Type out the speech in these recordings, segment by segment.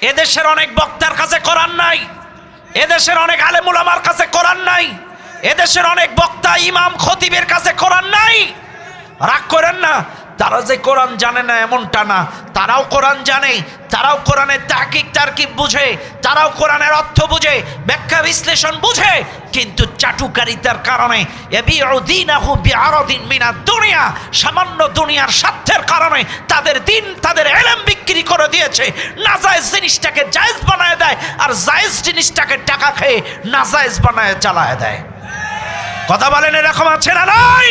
এদেশের অনেক বক্তার কাছে করার নাই। এদেশের অনেক আলেমুলামার কাছে করার নাই। এদেশের অনেক বক্তা, ইমাম, খতিবের কাছে করার নাই। রাগ করেন না তারা যে কোরআন জানে না এমনটা না। তারাও কোরআন জানে, তারাও কোরআনের তাকিক তার্কিব বুঝে, তারাও কোরআনের অর্থ বুঝে, ব্যাখ্যা বিশ্লেষণ বুঝে, কিন্তু চাটুকারিতার কারণে দুনিয়া, সামান্য দুনিয়ার স্বার্থের কারণে তাদের দিন, তাদের এলেম বিক্রি করে দিয়েছে। নাজায়েজ জিনিসটাকে জায়েজ বানায় দেয়, আর জায়েজ জিনিসটাকে টাকা খেয়ে নাজায়েজ বানায় চালায় দেয়। কথা বলেন এরকম আছে না নাই?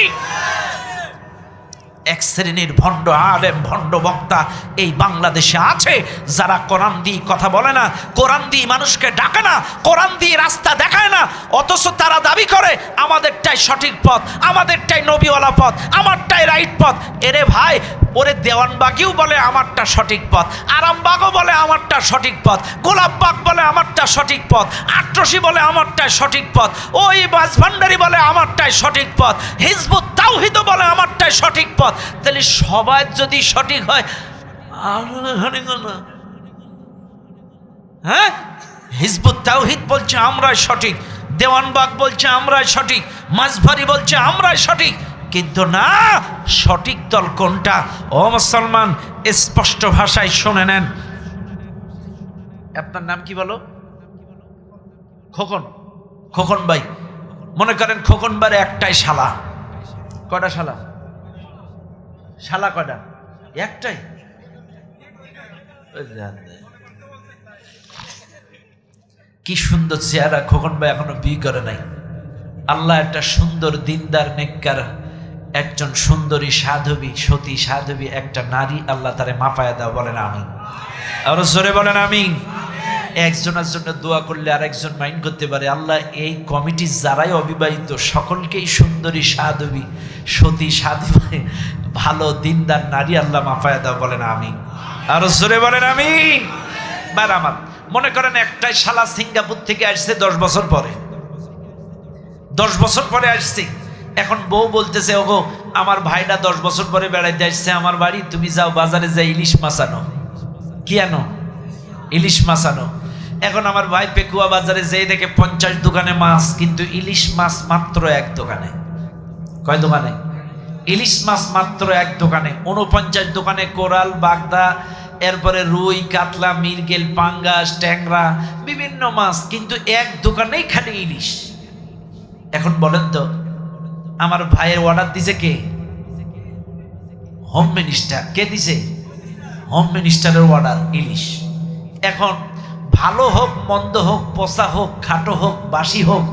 এক শ্রেণির ভণ্ড আলেম, ভণ্ড বক্তা এই বাংলাদেশে আছে। যারা কোরআন দিয়ে কথা বলে না, কোরআন দিয়ে মানুষকে ডাকে না, কোরআন দিয়ে রাস্তা দেখায় না, অথচ তারা দাবি করে, আমাদেরটাই সঠিক পথ, আমাদেরটাই নবীওয়ালা পথ, আমারটাই রাইট পথ। এরে ভাই ওরে দেওয়ানবাগিও বলে আমারটা সঠিক পথ, আরামবাগও বলে আমারটা সঠিক পথ, গোলাপবাগ বলে আমারটা সঠিক পথ, আট্রসি বলে আমারটাই সঠিক পথ, ওই বাসভান্ডারি বলে আমারটাই সঠিক পথ, হিজবুত তাওহিদ বলে আমারটাই সঠিক পথ তাহলে সবাই যদি সঠিক হয়? হ্যাঁ হিজবুত তাওহিদ বলছে আমরাই সঠিক, দেওয়ানবাগ বলছে আমরাই সঠিক, মাঝভারি বলছে আমরাই সঠিক কিন্তু না, সঠিক দল কোনটা? ও মুসলমান, স্পষ্ট ভাষায় শুনে নেন। আপনার নাম কি বলো? খোকন। খোকন ভাই, মনে করেন খোকন বারে একটাই শালা। কয়টা শালা? শালা কয়টা? একটাই? কি সুন্দর চেহারা খোকন ভাই এখনও বিয়ে করে নাই। আল্লাহ একটা সুন্দর দিনদার, নেককার একজন সুন্দরী সাধবী, সতী সাধবী, একটা নারী, আল্লাহ তারে মাফায়া দাও, বলেন আমি আরও জোরে বলেন আমি একজনের জন্য দোয়া করলে আরেকজন মাইন্ড করতে পারে। আল্লাহ এই কমিটি যারাই অবিবাহিত, সকলকেই সুন্দরী সাধবী, সতী সাধবী, ভালো দিনদার নারী আল্লাহ মাফায়া দাও, বলেন আমি আরও জোরে বলেন আমি বার আমার, মনে করেন একটাই শালা সিঙ্গাপুর থেকে আসছে দশ বছর পরে। দশ বছর পরে আসছি। এখন বউ বলতেছে, ওগো, আমার ভাইটা দশ বছর পরে বেড়াইতে আসছে আমার বাড়ি, তুমি যাও বাজারে যাই ইলিশ মাছ আনো। কি আনো? ইলিশ মাছ আনো। এখন আমার ভাই পেকুয়া বাজারে যেয়ে দেখে পঞ্চাশ দোকানে মাছ, কিন্তু ইলিশ মাছ মাত্র এক দোকানে। কয় দোকানে? ইলিশ মাছ মাত্র এক দোকানে। উনপঞ্চাশ দোকানে কোরাল, বাগদা, এরপরে রুই, কাতলা মিরগেল পাঙ্গাস, ট্যাংরা, বিভিন্ন মাছ, কিন্তু এক দোকানেই খালি ইলিশ। এখন বলেন তো আমার ভাইয়ের অর্ডার দিছে কে? হোম মিনিস্টার কে দিছে? হোম মিনিস্টারের অর্ডার ইলিশ এখন ভালো হোক, মন্দ হোক, পচা হোক, খাটো হোক, বাসি হোক,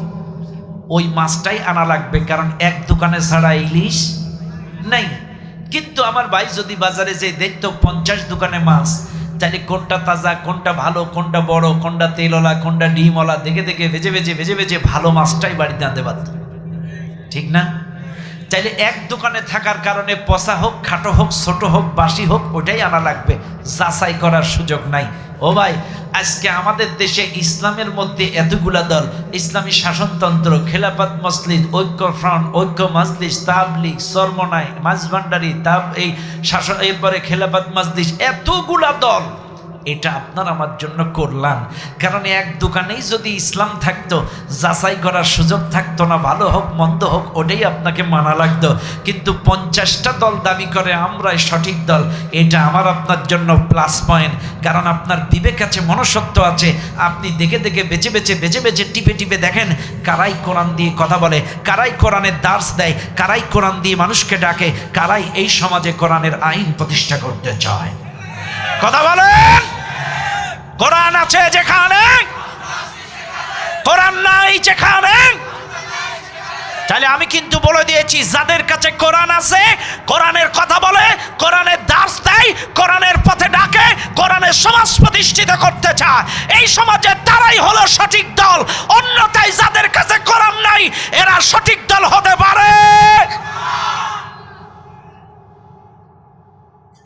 ওই মাছটাই আনা লাগবে, কারণ এক দোকানে ছাড়া ইলিশ নাই। কিন্তু আমার ভাই যদি বাজারে যে দেখতো পঞ্চাশ দোকানে মাছ তাহলে কোনটা তাজা, কোনটা ভালো, কোনটা বড়, কোনটা তেলওয়ালা, কোনটা ডিমওয়ালা, দেখে দেখে, ভেজে ভেজে ভেজে ভেজে ভালো মাছটাই বাড়িতে আনতে পারত। ঠিক না? চাইলে এক দোকানে থাকার কারণে পচা হোক, খাটো হোক, ছোট হোক, বাসি হোক, ওটাই আনা লাগবে। যাচাই করার সুযোগ নাই। ও ভাই, আজকে আমাদের দেশে ইসলামের মধ্যে এতগুলা দল, ইসলামী শাসনতন্ত্র, খেলাফত মসলিদ ঐক্য ফ্রন্ট, ঐক্য মজলিস, তাবলিগ, সরমনাই, মাঝভান্ডারি, তাব এই শাসন এরপরে খেলাফত মজলিস, এতগুলা দল এটা আপনার আমার জন্য করলাম। কারণ এক দোকানেই যদি ইসলাম থাকতো, যাচাই করার সুযোগ থাকতো না, ভালো হোক, মন্দ হোক, ওটাই আপনাকে মানা লাগতো। কিন্তু পঞ্চাশটা দল দাবি করে, আমরাই সঠিক দল, এটা আমার আপনার জন্য প্লাস পয়েন্ট কারণ আপনার বিবেক আছে মনসত্ব আছে। আপনি দেখে দেখে, বেছে বেছে বেছে বেছে, টিপে টিপে দেখেন, কারাই কোরআন দিয়ে কথা বলে, কারাই কোরআনের দার্স দেয়, কারাই কোরআন দিয়ে মানুষকে ডাকে, কারাই এই সমাজে কোরআনের আইন প্রতিষ্ঠা করতে চায়। কথা বলেন! কোরআন আছে যেখানে? কোরআন নাই যেখানে? তাহলে আমি কিন্তু বলে দিয়েছি, যাদের কাছে কোরআন আছে, কোরআনের কথা বলে, কোরআনের দাস দেয়, কোরআনের পথে ডাকে, কোরআনের সমাজ প্রতিষ্ঠিত করতে চায়। এই সমাজে তারাই হলো সঠিক দল। অন্যথায় যাদের কাছে কোরআন নাই, এরা সঠিক দল হতে পারে।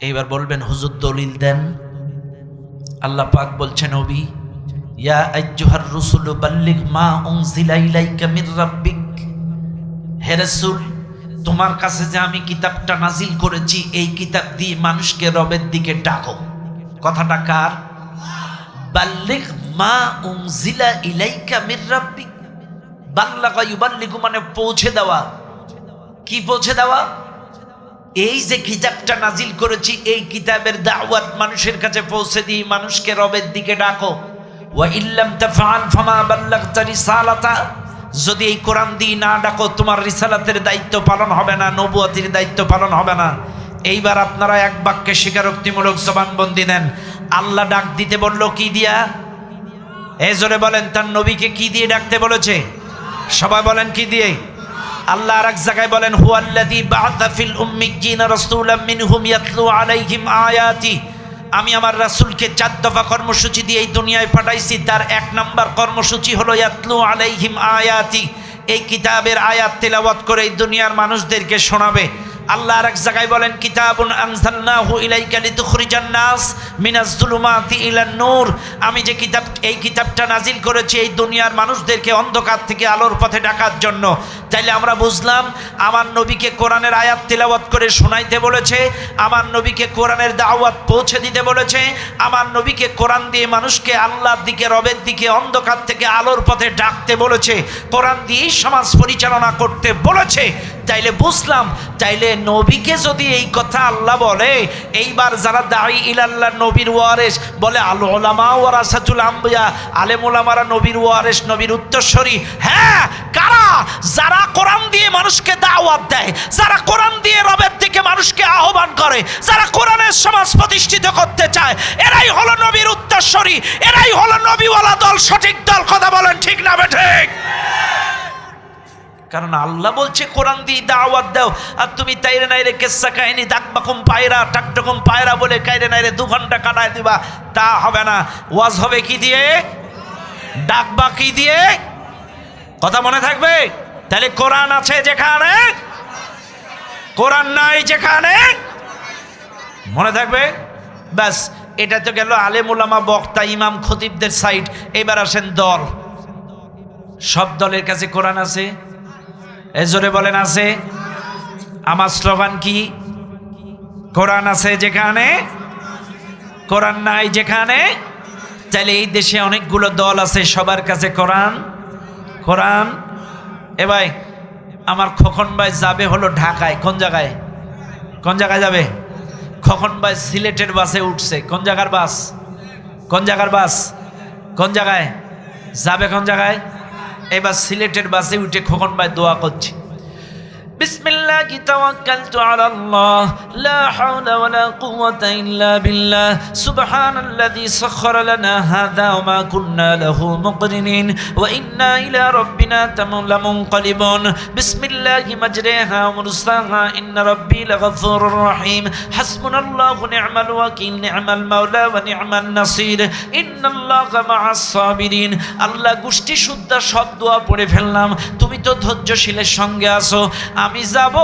এইবার বলবেন, হুজুর দলিল দেন। আল্লাহ পাক বলছেন, নবী, ইয়া আইয়ুহার রুসুল বাল্লিগ মা উনজিলা ইলাইকা মির রাব্বিক। হে রাসূল, তোমার কাছে যে আমি কিতাবটা নাজিল করেছি, এই কিতাব দিয়ে মানুষকে রবের দিকে ডাকো। কথাটা কার? বাল্লিক মা উনজিলা ইলাইকা মির রাব্বিক। বাল্লাগা ইউবাল্লিগু মানে পৌঁছে দেওয়া। কি পৌঁছে দেওয়া? এই যে কিতাবটা নাজিল করেছি, এই কিতাবের দাওয়াত মানুষের কাছে পৌঁছে দিই, মানুষকে রবের দিকে ডাকো। যদি এই কোরআন দিয়ে না ডাকো, তোমার রিসালাতের দায়িত্ব পালন হবে না, নবুয়াতির দায়িত্ব পালন হবে না। এইবার আপনারা এক বাক্যে স্বীকারোক্তিমূলক জবানবন্দি নেন আল্লাহ ডাক দিতে বলল, কি দিয়া? এই জোরে বলেন, তার নবীকে কি দিয়ে ডাকতে বলেছে? সবাই বলেন, কি দিয়ে? আল্লাহ আর এক জায়গায় বলেন, হুয়াল্লাযী বাআসা ফিল উম্মিয়্যিনা রাসূলাম মিনহুম ইয়াতলু আলাইহিম আয়াতি। আমি আমার রাসূলকে চার দফা কর্মসূচি দিয়ে এই দুনিয়ায় পাঠাইছি, তার এক নাম্বার কর্মসূচি হলো ইয়াতলু আলাইহিম আয়াতি। এই কিতাবের আয়াত তেলাওয়াত করে এই দুনিয়ার মানুষদেরকে শোনাবে। আল্লাহ আর এক জায়গায় বলেন, কিতাবুন আনজালনাহু ইলাইকা লিতুখরিজান নাস মিনাজ জুলুমাতি ইলান নূর। আমি যে কিতাব, এই কিতাবটা নাজিল করেছি এই দুনিয়ার মানুষদেরকে অন্ধকার থেকে আলোর পথে ডাকার জন্য। তাইলে আমরা বুঝলাম, আমার নবীকে কোরআনের আয়াত তেলাওয়াত করে শোনাইতে বলেছে, আমার নবীকে কোরআনের দাওয়াত পৌঁছে দিতে বলেছে, আমার নবীকে কোরআন দিয়ে মানুষকে আল্লাহর দিকে, রবের দিকে অন্ধকার থেকে আলোর পথে ডাকতে বলেছে, কোরআন দিয়েই সমাজ পরিচালনা করতে বলেছে। তাইলে বুঝলাম তাইলে নবীকে যদি এই কথা আল্লাহ বলে, এইবার যারা দায়ী ইলাল্লাহ নবীর ওয়ারেস বলে, আল ওলামা ওয়ারাসাতুল আম্বিয়া, আলেম ওলামারা নবীর ওয়ারেস নবীর উত্তরস্বরী হ্যাঁ কারা? যারা কোরআন দিয়ে মানুষকে দাওয়াত দেয়, যারা কোরআন দিয়ে রবের দিকে মানুষকে আহ্বান করে, যারা কোরআনের সমাজ প্রতিষ্ঠিত করতে চায়, এরাই হলো নবীর উত্তরস্বরী, এরাই হলো নবীওয়ালা দল, সঠিক দল, কথা বলেন ঠিক না বে ঠিক? কারণ আল্লাহ বলছে, কোরআন দিয়ে দাওয়াত দাও। আর তুমি তাইরে নাইরে কেসা কাহিনী দাকবাকুম পায়রা টাকটকুম পায়রা বলে কাইরে নাইরে দু ঘণ্টা কাটায় দিবা। তা হবে না। ওয়াজ হবে কি দিয়ে? ডাকবা কি দিয়ে? কথা মনে থাকবে? তাহলে কোরআন আছে যেখানে? কোরআন নাই যেখানে? মনে থাকবে? ব্যাস, এটা তো গেল আলেমুলামা বক্তা, ইমাম, খতিবদের সাইড এবার আসেন দল। সব দলের কাছে কোরআন আছে? এ জোরে বলেন আছে। আমার স্লোগান কি? কোরআন আছে যেখানে, কোরআন নাই যেখানে। তাহলে এই দেশে অনেকগুলো দল আছে, সবার কাছে কোরআন কোরআন। এ ভাই, আমার খোকন ভাই যাবে হলো ঢাকায়, কোন জায়গায়? কোন জায়গায় যাবে? খোকন ভাই সিলেটের বাসে উঠছে, কোন জায়গার বাস? কোন জায়গার বাস? কোন জায়গায়? যাবে কোন জায়গায়? এবার সিলেটের বাসে উঠে খোকন ভাই দোয়া করছে। بسم الله توكلت على الله لا حول ولا قوة إلا بالله سبحان الذي سخر لنا هذا وما كنا له مقرنين وإنا إلى ربنا تم- لمنقلبون بسم الله مجريها ومرساها إن ربي لغفور رحيم حسبنا الله ونعم الوكيل نعم المولى ونعم النصير إن الله مع الصابرين আল্লাহ গোষ্ঠী শুদ্ধ সব দোয়া পড়ে ফেললাম তুমি তো ধৈর্যশীলের সঙ্গে আছো। আমি যাব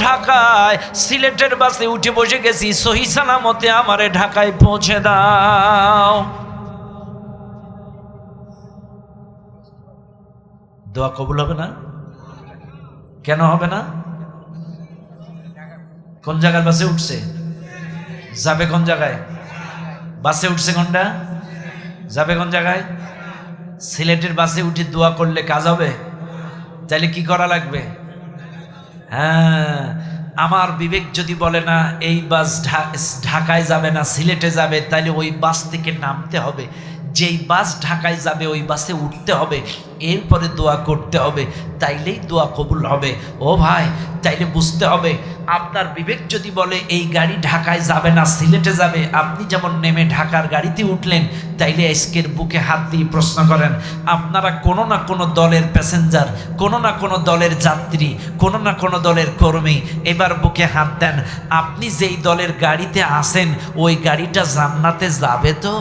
ঢাকায়। সিলেটের বাসে উঠে বসে গেছি। সহি সালামতে আমারে ঢাকায় পৌঁছে দাও। দোয়া কবুল হবে না? কেন হবে না? কোন জায়গার বাসে উঠছে? যাবে কোন জায়গায়? বাসে উঠছে কোনটা? যাবে কোন জায়গায়? সিলেটের বাসে উঠে দোয়া করলে কাজ হবে? তাহলে কি করা লাগবে? হ্যাঁ আমার বিবেক যদি বলে না, এই বাস ঢাকায় যাবে না, সিলেটে যাবে তাহলে ওই বাস থেকে নামতে হবে। যেই বাস ঢাকায় যাবে, ওই বাসে উঠতে হবে। এরপরে দোয়া করতে হবে। তাইলেই দোয়া কবুল হবে। ও ভাই, তাইলে বুঝতে হবে, আপনার বিবেক যদি বলে, এই গাড়ি ঢাকায় যাবে না, সিলেটে যাবে। আপনি যেমন নেমে ঢাকার গাড়িতে উঠলেন, তাইলে আজকের বুকে হাত দিয়ে প্রশ্ন করেন, আপনারা কোনো না কোনো দলের প্যাসেঞ্জার, কোনো না কোনো দলের যাত্রী, কোনো না কোনো দলের কর্মী, এবার বুকে হাত দেন। আপনি যেই দলের গাড়িতে আসেন, ওই গাড়িটা জান্নাতে যাবে তো?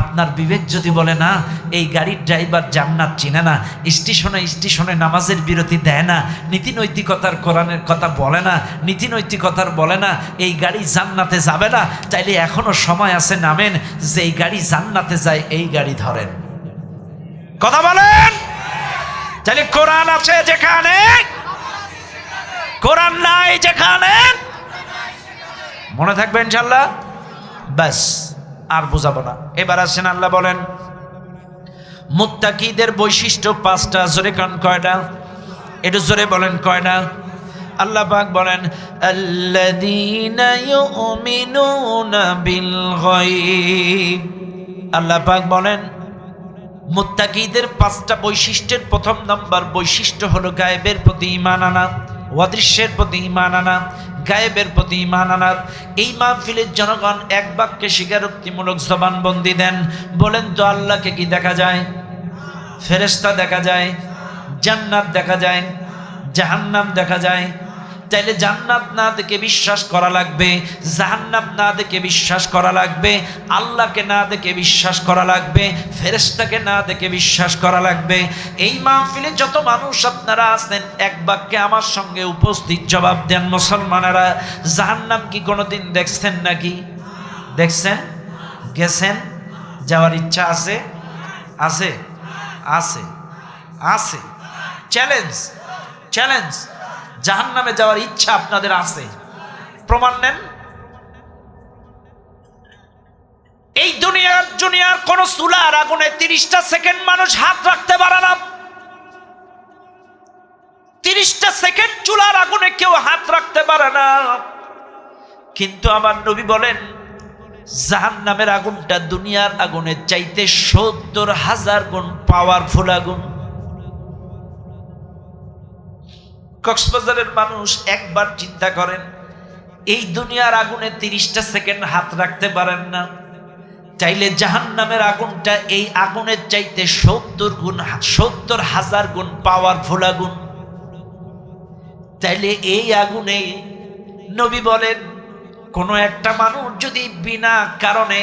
আপনার বিবেক যদি বলে, না, এই গাড়ির ড্রাইভার জান্নাত চিনে না, স্টেশনে স্টেশনে নামাজের বিরতি দেয় না নীতি নৈতিকতার কোরআনের কথা বলে না নীতি নৈতিকতার বলে না, এই গাড়ি জান্নাতে যাবে না, তাইলে এখনও সময় আছে, নামেন, যে এই গাড়ি জান্নাতে যায়, এই গাড়ি ধরেন। কথা বলেন? তাহলে কোরআন আছে যেখানে? কোরআন নাই যেখানে? মনে থাকবে ইনশাল্লাহ? ব্যাস আর বোঝাবো না। এবার আসেন আল্লাহ বলেন, মুত্তাকিদের বৈশিষ্ট্য পাঁচটা, জোরে কান কয়টা? একটু জোরে বলেন কয়টা? আল্লাহ পাক বলেন, আল্লাযীনা আল্লাহ পাক বলেন, মুত্তাকিদের পাঁচটা বৈশিষ্ট্যের প্রথম নাম্বার বৈশিষ্ট্য হলো গায়েবের প্রতি ইমান আনা। অদৃশ্যের প্রতি ইমান আনা, গায়েবের প্রতি ইমান আনার এই মাহফিলের জনগণ এক বাক্যে স্বীকারোক্তিমূলক জবানবন্দি দেন। বলেন তো আল্লাহকে কি দেখা যায়? ফেরেস্তা দেখা যায়? জান্নাত দেখা যায়? জাহান্নাম দেখা যায়? তাইলে জান্নাত না দেখে বিশ্বাস করা লাগবে, জাহান্নাম না দেখে বিশ্বাস করা লাগবে, আল্লাহকে না দেখে বিশ্বাস করা লাগবে, ফেরেশতাকে না দেখে বিশ্বাস করা লাগবে। এই মাহফিলে যত মানুষ আপনারা আছেন, এক বাক্যে আমার সঙ্গে উপস্থিত জবাব দেন মুসলমানেরা। জাহান্নাম কি কোনোদিন দেখছেন নাকি? দেখছেন? গেছেন? যাওয়ার ইচ্ছা আছে? আছে? আছে? আছে? চ্যালেঞ্জ? চ্যালেঞ্জ? জাহান নামে যাওয়ার ইচ্ছা আপনাদের আছে। প্রমাণ নেন। এই দুনিয়ার দুনিয়ার কোন চুলার আগুনে তিরিশটা সেকেন্ড মানুষ হাত রাখতে পারে না। তিরিশটা সেকেন্ড চুলার আগুনে কেউ হাত রাখতে পারে না। কিন্তু আমার নবী বলেন জাহান নামের আগুনটা দুনিয়ার আগুনের চাইতে সত্তর হাজার গুণ পাওয়ারফুল আগুন। কক্সবাজারের মানুষ একবার চিন্তা করেন, এই দুনিয়ার আগুনে তিরিশটা সেকেন্ড হাত রাখতে পারেন না। চাইলে জাহান নামের আগুনটা এই আগুনের চাইতে সত্তর গুণ সত্তর হাজার গুণ পাওয়ারফুল আগুন। চাইলে এই আগুনে নবী বলেন, কোনো একটা মানুষ যদি বিনা কারণে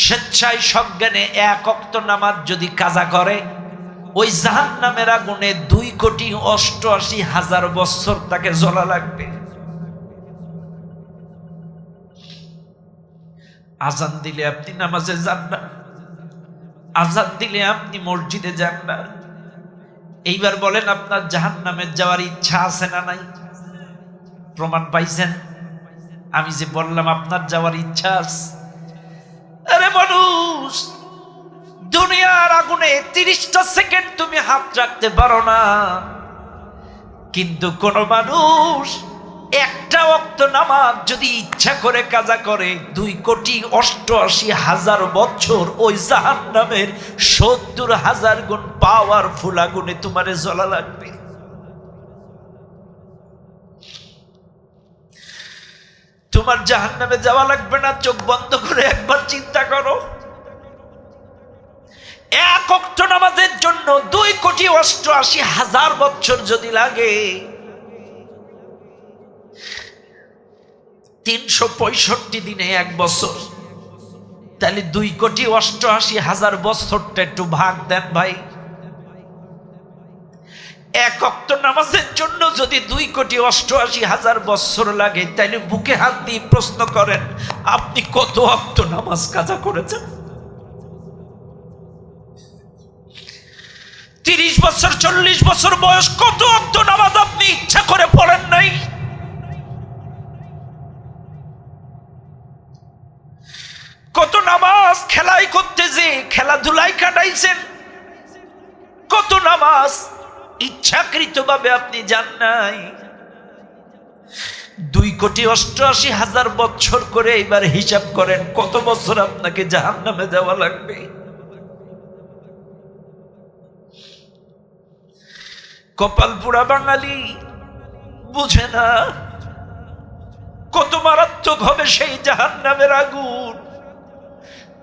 স্বেচ্ছায় সজ্ঞানে এক অক্ত নামাজ যদি কাজা করে, ওই জাহান নামের আগুনে দুই কোটি অষ্টআশি হাজার বছর তাকে জ্বলা লাগবে। আজান দিলে আপনি নামাজে যান না। আজান দিলে আপনি মসজিদে যান না। এইবার বলেন, আপনার জাহান নামে যাওয়ার ইচ্ছা আছে না নাই? প্রমাণ পাইছেন? আমি যে বললাম, আপনার যাওয়ার ইচ্ছা আছে। আরে মানুষ দুনিয়ার আগুনে তিরিশটা সেকেন্ড তুমি হাত রাখতে পারো না। কিন্তু কোন মানুষ একটা অক্ত নামাজ যদি ইচ্ছা করে কাজা করে, দুই কোটি অষ্টআশি হাজার বছর ওই জাহান নামের সত্তর হাজার গুণ পাওয়ার ফুল আগুনে তোমারে জ্বলা লাগবে। তোমার জাহান নামে যাওয়া লাগবে না, চোখ বন্ধ করে একবার চিন্তা করো। এক অক্ট নামাজের জন্য দুই কোটি অষ্টআশি হাজার বছর যদি লাগে, তিনশো পঁয়ষট্টি দিনে এক বছর। তাহলে দুই কোটি অষ্টআশি হাজার বছরটা একটু ভাগ দেন ভাই। এক অক্ত নামাজের জন্য যদি দুই কোটি অষ্টআশি হাজার বছর লাগে, তাহলে বুকে হাত দিয়ে প্রশ্ন করেন, আপনি কত অক্ত নামাজ কাজা করেছেন? তিরিশ বছর, চল্লিশ বছর বয়স, কত অক্ত নামাজ আপনি ইচ্ছা করে পড়েন নাই? কত নামাজ খেলাই করতে যে খেলাধুলাই কাটাইছেন। কত নামাজ ইচ্ছাকৃতভাবে আপনি যান নাই। দুই কোটি অষ্টআশি হাজার বছর করে এবার হিসাব করেন, কত বছর আপনাকে জাহান নামে যাওয়া লাগবে? কপাল পুরা বাঙালি বুঝে না কত মারাত্মক হবে সেই জাহান নামের আগুন।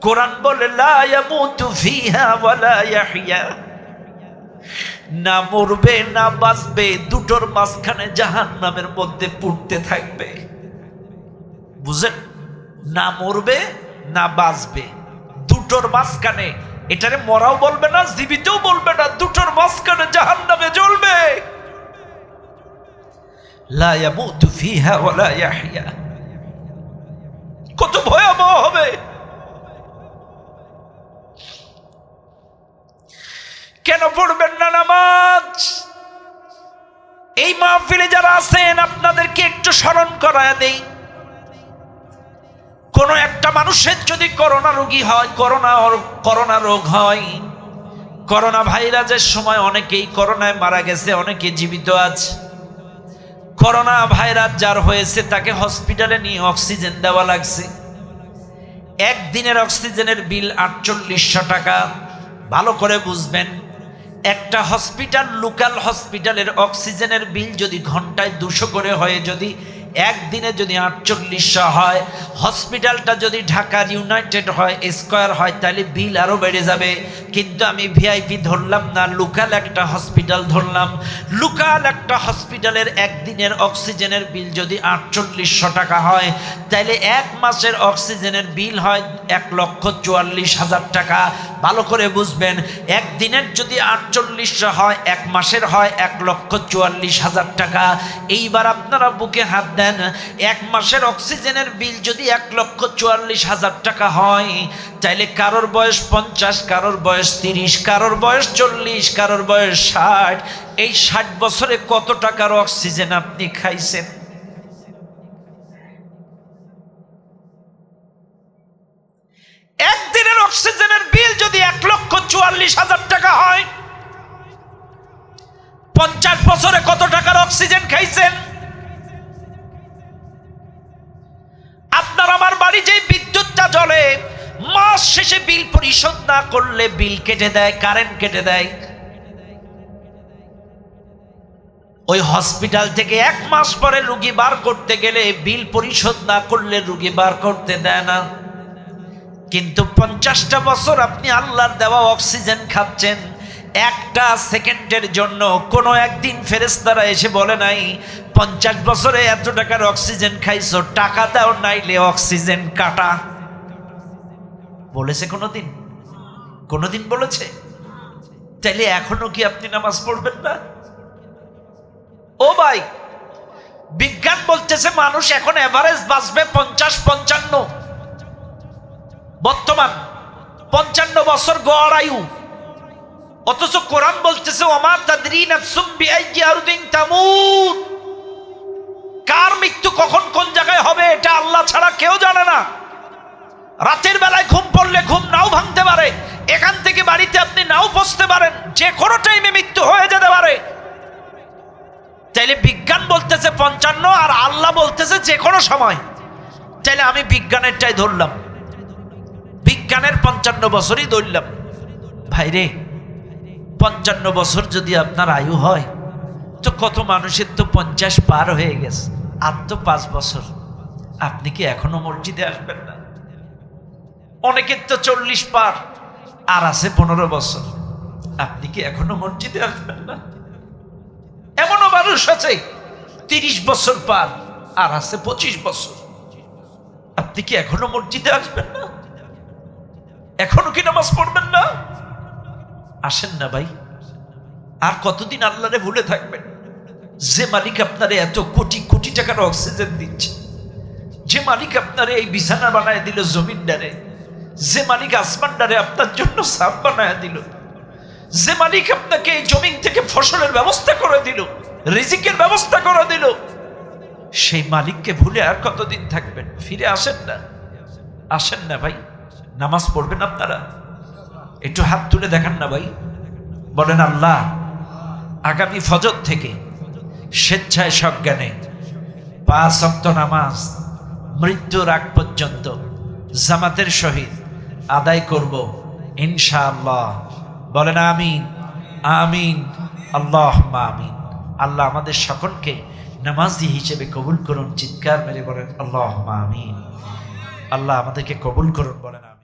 কোরআন বলে না মরবে, না বাঁচবে, দুটোর মাঝখানে জাহান নামের মধ্যে পুড়তে থাকবে। বুঝেন? না মরবে, না বাঁচবে। দুটোর মাঝখানে, এটারে মরাও বলবে না, জীবিতও বলবে না, দুটোর মাঝখানে জাহান নামে জ্বলবে। কত ভয়াবহ হবে। কেন পড়বেন না নামাজ? এই মাহফিলে যারা আছেন, আপনাদেরকে একটু স্মরণ করায় দেই। কোনো একটা মানুষের যদি করোনা রোগী হয়, করোনা করোনা রোগ হয় করোনা ভাইরাসের সময় অনেকেই করোনায় মারা গেছে অনেকে জীবিত আছে। করোনা ভাইরাস যার হয়েছে, তাকে হসপিটালে নিয়ে অক্সিজেন দেওয়া লাগছে। একদিনের অক্সিজেনের বিল আটচল্লিশশো টাকা। ভালো করে বুঝবেন, একটা হসপিটাল, লোকাল হসপিটালের অক্সিজেনের বিল যদি ঘন্টায় দুশো করে হয়ে, যদি একদিনে যদি আটচল্লিশশো হয়, হসপিটালটা যদি ঢাকার ইউনাইটেড হয়, স্কোয়ার হয়, তাহলে বিল আরও বেড়ে যাবে। কিন্তু আমি ভিআইপি ধরলাম না, লোকাল একটা হসপিটাল ধরলাম। লোকাল একটা হসপিটালের একদিনের অক্সিজেনের বিল যদি আটচল্লিশশো টাকা হয়, তাহলে এক মাসের অক্সিজেনের বিল হয় এক লক্ষ চুয়াল্লিশ হাজার টাকা। ভালো করে বুঝবেন, একদিনের যদি আটচল্লিশশো হয়, এক মাসের হয়, এক লক্ষ চুয়াল্লিশ হাজার টাকা। এইবার আপনারা বুকে হাত দেন, এক মাসের অক্সিজেনের বিল যদি এক লক্ষ চুয়াল্লিশ হাজার টাকা হয়, তাইলে কারোর বয়স পঞ্চাশ, কারোর বয়স তিরিশ, কারোর বয়স চল্লিশ, কারোর বয়স ষাট, এই ষাট বছরে কত টাকার অক্সিজেন আপনি খাইছেন? একদিনের অক্সিজেনের চুয়াল্লিশ হাজার টাকা হয়। পঞ্চাশ বছরে কত টাকার অক্সিজেন খাইছেন? আপনার আমার বাড়ি যে বিদ্যুৎটা জ্বলে, মাস শেষে বিল পরিশোধ না করলে বিল কেটে দেয়, কারেন্ট কেটে দেয়। ওই হসপিটাল থেকে এক মাস পরে রুগী বার করতে গেলে বিল পরিশোধ না করলে রুগী বার করতে দেয় না। কিন্তু পঞ্চাশটা বছর আপনি আল্লাহর দেওয়া অক্সিজেন খাচ্ছেন, একটা সেকেন্ডের জন্য কোনো একদিন ফেরেস্তারা এসে বলে নাই, পঞ্চাশ বছরে এত টাকার অক্সিজেন খাইছো, টাকা দাও নাইলে অক্সিজেন কাটা। বলেছে কোনো দিন কোনো দিন বলেছে? তাইলে এখনও কি আপনি নামাজ পড়বেন না? ও ভাই, বিজ্ঞান বলতেছে মানুষ এখন এভারেজ বাঁচবে পঞ্চাশ পঞ্চান্ন। বর্তমান পঞ্চান্ন বছর গড় আয়ু। অথচ কোরআন বলতেছে কার মৃত্যু কখন কোন জায়গায় হবে, এটা আল্লাহ ছাড়া কেউ জানে না। রাতের বেলায় ঘুম পড়লে ঘুম নাও ভাঙতে পারে। এখান থেকে বাড়িতে আপনি নাও পৌঁছতে পারেন। যে কোনো টাইমে মৃত্যু হয়ে যেতে পারে। তাইলে বিজ্ঞান বলতেছে পঞ্চান্ন, আর আল্লাহ বলতেছে যে কোনো সময়। তাইলে আমি বিজ্ঞানেরটাই ধরলাম। বিজ্ঞানের পঞ্চান্ন বছরই ধরলাম ভাইরে, পঞ্চান্ন বছর যদি আপনার আয়ু হয়, তো কত মানুষের তো পঞ্চাশ পার হয়ে গেছে। আর তো পাঁচ বছর। আপনি কি এখনও মসজিদে আসবেন না? অনেকের তো চল্লিশ পার, আর আছে পনেরো বছর। আপনি কি এখনও মসজিদে আসবেন না? এমনও মানুষ আছে, তিরিশ বছর পার, আর আছে পঁচিশ বছর। আপনি কি এখনও মসজিদে আসবেন না? এখনও কি নামাজ পড়বেন না? আসেন না ভাই। আর কতদিন আল্লাহরে ভুলে থাকবেন? যে মালিক আপনারে এত কোটি কোটি টাকার অক্সিজেন দিচ্ছে, যে মালিক আপনারে এই বিছানা বানায় দিল জমিনদারে যে মালিক আসমানদারে আপনার জন্য সাপ বানায় দিল, যে মালিক আপনাকে এই জমিন থেকে ফসলের ব্যবস্থা করে দিল, রিজিকের ব্যবস্থা করে দিল, সেই মালিককে ভুলে আর কতদিন থাকবেন? ফিরে আসেন না। আসেন না ভাই। নামাজ পড়বেন আপনারা? একটু হাত তুলে দেখান না ভাই। বলেন, আল্লাহ, আগামী ফজর থেকে স্বেচ্ছায় সজ্ঞানে পাঁচ অক্ত নামাজ মৃত্যুর আগ পর্যন্ত জামাতের সহিত আদায় করব ইনশাআল্লাহ। বলেন, আমিন আমিন আল্লাহ আমিন। আল্লাহ আমাদের সকলকে নামাজি হিসেবে কবুল করুন, চিৎকার মেরে বলেন আল্লাহ আমিন। আল্লাহ আমাদেরকে কবুল করুন, বলেন